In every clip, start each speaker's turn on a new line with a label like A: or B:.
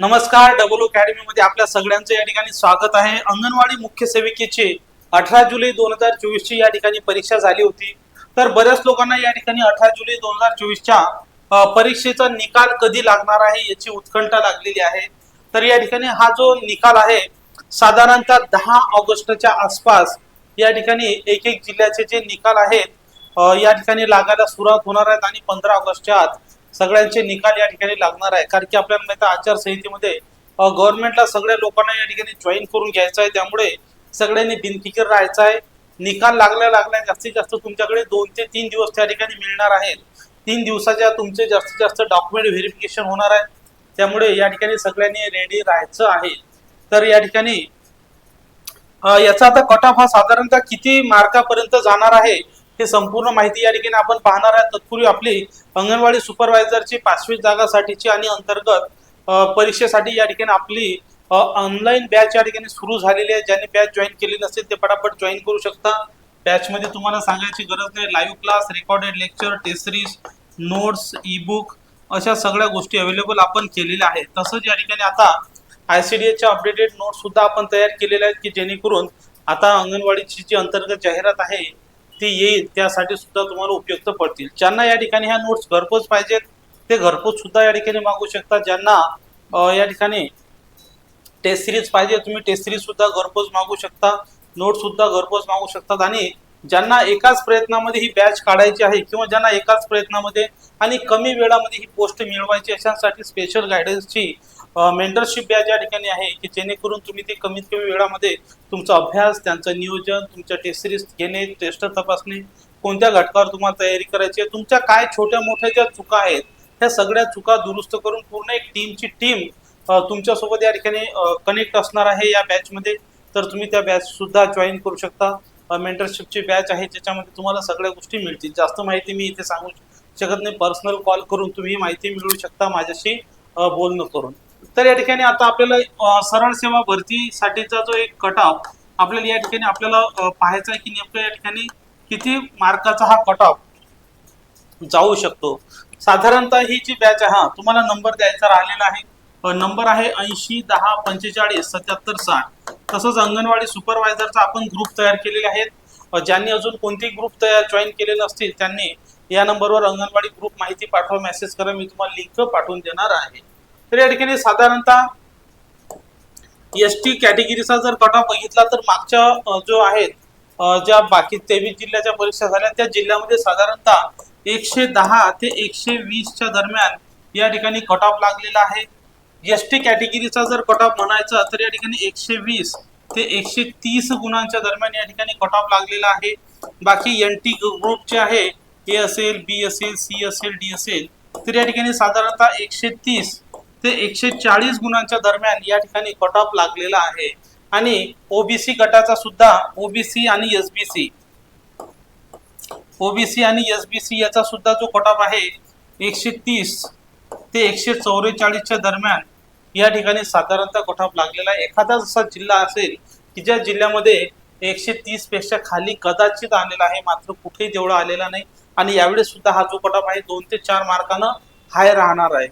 A: नमस्कार double academy मध्ये आपल्या सगळ्यांचं या ठिकाणी स्वागत आहे. अंगणवाडी मुख्य सेविकेची अठरा जुलै दोन हजार चोवीस ची या ठिकाणी परीक्षा झाली होती. तर बऱ्याच लोकांना या ठिकाणी अठरा जुलै दोन हजार चोवीसच्या परीक्षेचा निकाल कधी लागणार आहे याची उत्कंठा लागलेली आहे. तर या ठिकाणी हा जो निकाल आहे साधारणतः दहा ऑगस्टच्या आसपास या ठिकाणी एक एक जिल्ह्याचे जे निकाल आहेत या ठिकाणी लागायला सुरुवात होणार आहेत आणि पंधरा ऑगस्टच्या आत सगळ्यांचे निकाल या ठिकाणी लागणार आहे. कारण की आपल्याला माहिती आचारसंहितेमध्ये गव्हर्नमेंटला सगळ्या लोकांना या ठिकाणी जॉईन करून घ्यायचं आहे. त्यामुळे सगळ्यांनी बिनफिकीर राहायचं आहे. निकाल लागल्या लागल्या जास्तीत जास्त तुमच्याकडे दोन ते तीन दिवस त्या ठिकाणी मिळणार आहेत. तीन दिवसाच्या तुमचे जास्तीत जास्त डॉक्युमेंट व्हेरिफिकेशन होणार आहे. त्यामुळे या ठिकाणी सगळ्यांनी रेडी राहायचं आहे. तर या ठिकाणी याचा आता कट ऑफ हा साधारणतः किती मार्कापर्यंत जाणार आहे? हे संपूर्ण माहिती या ठिकाणी आपण पाहणार आहे तत्पूर्वी आपली अंगणवाडी सुपरवायझरची पाचवी जागासाठीची आणि अंतर्गत परीक्षेसाठी या ठिकाणी आपली ऑनलाईन बॅच या ठिकाणी सुरू झालेली आहे. ज्यांनी बॅच जॉईन केली नसेल ते पटापट जॉईन करू शकता. बॅचमध्ये तुम्हाला सांगायची गरज नाही. Live class recorded lecture test series notes e book अशा सगळ्या गोष्टी अवेलेबल आपण केलेल्या आहेत. तसंच या ठिकाणी आता आय सी डी एच्या अपडेटेड नोट सुद्धा आपण तयार केलेल्या आहेत की जेणेकरून आता अंगणवाडीची जी अंतर्गत जाहिरात आहे ती येईल त्यासाठी सुद्धा तुम्हाला उपयुक्त पडतील. ज्यांना या ठिकाणी ह्या नोट्स घरपोच पाहिजेत ते घरपोच सुद्धा या ठिकाणी मागू शकता ज्यांना या ठिकाणी टेस्ट सिरीज पाहिजे तुम्ही टेस्ट सिरीज सुद्धा घरपोच मागू शकता नोट सुद्धा घरपोच मागू शकतात. आणि ज्यांना एकाच प्रयत्नामध्ये ही बॅच काढायची आहे किंवा ज्यांना एकाच प्रयत्नामध्ये आणि कमी वेळामध्ये ही पोस्ट मिळवायची अशांसाठी स्पेशल गायडन्सची मेंटरशिप बॅच या ठिकाणी आहे की जेणेकरून तुम्ही ते कमीत कमी वेळामध्ये तुमचा अभ्यास त्यांचं नियोजन तुमच्या टेस्ट सिरीज घेणे टेस्ट तपासणे कोणत्या घटकावर तुम्हाला तयारी करायची आहे तुमच्या काय छोट्या मोठ्या ज्या चुका आहेत ह्या सगळ्या चुका दुरुस्त करून पूर्ण एक टीमची टीम तुमच्यासोबत या ठिकाणी कनेक्ट असणार आहे या बॅचमध्ये तर तुम्ही त्या बॅच सुद्धा जॉईन करू शकता. मेंटरशिपची बॅच आहे ज्याच्यामध्ये तुम्हाला सगळ्या गोष्टी मिळतील. जास्त माहिती मी इथे सांगू शकत नाही. पर्सनल कॉल करून तुम्ही माहिती मिळवू शकता माझ्याशी बोलणं करून. तर या ठिकाणी आता आपल्याला सरळ सेवा भरतीसाठीचा जो एक कट ऑफ आपल्याला या ठिकाणी आपल्याला पाहायचा आहे की नेमकं या ठिकाणी किती मार्काचा हा कट ऑफ जाऊ शकतो. साधारणतः ही जी बॅच आहे हा तुम्हाला नंबर द्यायचा राहिलेला आहे. नंबर आहे ऐंशी दहा पंचेचाळीस सत्याहत्तर साठ. तसंच अंगणवाडी सुपरवायझरचा आपण ग्रुप तयार केलेले आहेत. ज्यांनी अजून कोणतेही ग्रुप तयार जॉईन केलेले असतील त्यांनी या नंबरवर अंगणवाडी ग्रुप माहिती पाठवा मेसेज करा मी तुम्हाला लिंक पाठवून देणार आहे. तर या ठिकाणी साधारणतः एस टी कॅटेगरीचा जर कटा बघितला तर मागच्या जो आहेत ज्या बाकी तेवीस जिल्ह्याच्या परीक्षा झाल्या त्या जिल्ह्यामध्ये साधारणतः एकशे दहा ते एकशे वीसच्या दरम्यान या ठिकाणी कट ऑफ लागलेला आहे. एस टी कॅटेगरीचा जर कट ऑफ म्हणायचा तर या ठिकाणी एकशे वीस ते एकशे तीस गुणांच्या दरम्यान या ठिकाणी कट ऑफ लागलेला आहे. बाकी एन टी ग्रुप जे आहे ए असेल बी असेल सी असेल डी असेल तर या ठिकाणी साधारणतः एकशे तीस ते एकशे चाळीस गुणांच्या दरम्यान या ठिकाणी कट ऑफ लागलेला आहे. आणि ओबीसी गटाचा सुद्धा ओबीसी आणि एसबीसी ओबीसी आणि एसबीसी याचा सुद्धा जो कट ऑफ आहे एकशे तीस ते एकशे चौवेचाळीसच्या दरम्यान या ठिकाणी साधारणतः कट ऑफ लागलेला आहे. एखादा जसा जिल्हा असेल की ज्या जिल्ह्यामध्ये एकशे तीसपेक्षा खाली कदाचित आलेला आहे मात्र कुठेही तेवढा आलेला नाही आणि यावेळेस सुद्धा हा जो कट ऑफ आहे दोन ते चार मार्कानं हाय राहणार आहे.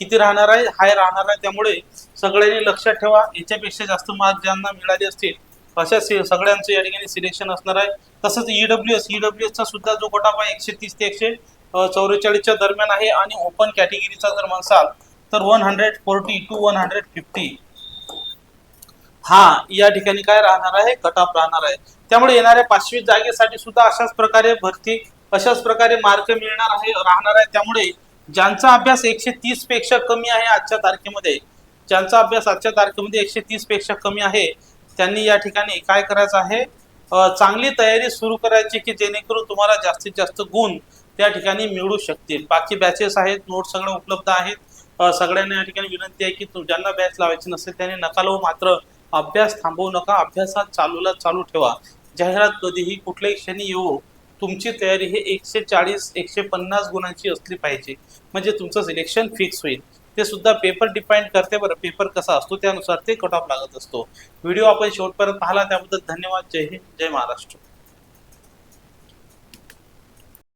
A: किती राहणार आहे हाय राहणार आहे त्यामुळे सगळ्यांनी लक्षात ठेवा. याच्यापेक्षा जास्त मार्क ज्यांना मिळाले असतील अशा सगळ्यांचं या ठिकाणी सिलेक्शन असणार आहे. तसंच ईडब्ल्यू एस ईडब्ल्यू एसचा सुद्धा जो कोटा आहे एकशे तीस ते एकशे चौवेचाळीसच्या दरम्यान आहे आणि ओपन कॅटेगरीचा जर म्हणसाल तर one hundred forty two one hundred fifty. हा या ठिकाणी काय राहणार आहे कट ऑफ राहणार आहे. त्यामुळे येणाऱ्या पाचवी जागेसाठी सुद्धा अशाच प्रकारे भरती अशाच प्रकारे मार्क मिळणार आहे राहणार आहे. त्यामुळे ज्यांचा अभ्यास एकशे तीसपेक्षा कमी आहे आजच्या तारखेमध्ये ज्यांचा अभ्यास आजच्या तारखेमध्ये एकशे तीसपेक्षा कमी आहे त्यांनी या ठिकाणी काय करायचं आहे? चांगली तयारी सुरू करायची की जेणेकरून तुम्हाला जास्तीत जास्त गुण त्या ठिकाणी मिळू शकतील. बाकी बॅचेस आहेत नोट सगळं उपलब्ध आहेत. सगळ्यांना या ठिकाणी विनंती आहे की ज्यांना बॅच लावायची नसेल त्यांनी नका लावू मात्र अभ्यास थांबवू नका. अभ्यासात चालूला चालू ठेवा. जाहिरात कधीही कुठल्याही क्षणी येऊ तुमची तयारी हे एकशे चाळीस एकशे पन्नास गुणांची असली पाहिजे. म्हणजे तुमचं सिलेक्शन फिक्स होईल. ते सुद्धा पेपर डिपेंड करते बरं. पेपर कसा असतो त्यानुसार ते कट ऑफ लागत असतो. व्हिडिओ आपण शेवटपर्यंत पाहिला त्याबद्दल धन्यवाद. जय हिंद जय महाराष्ट्र.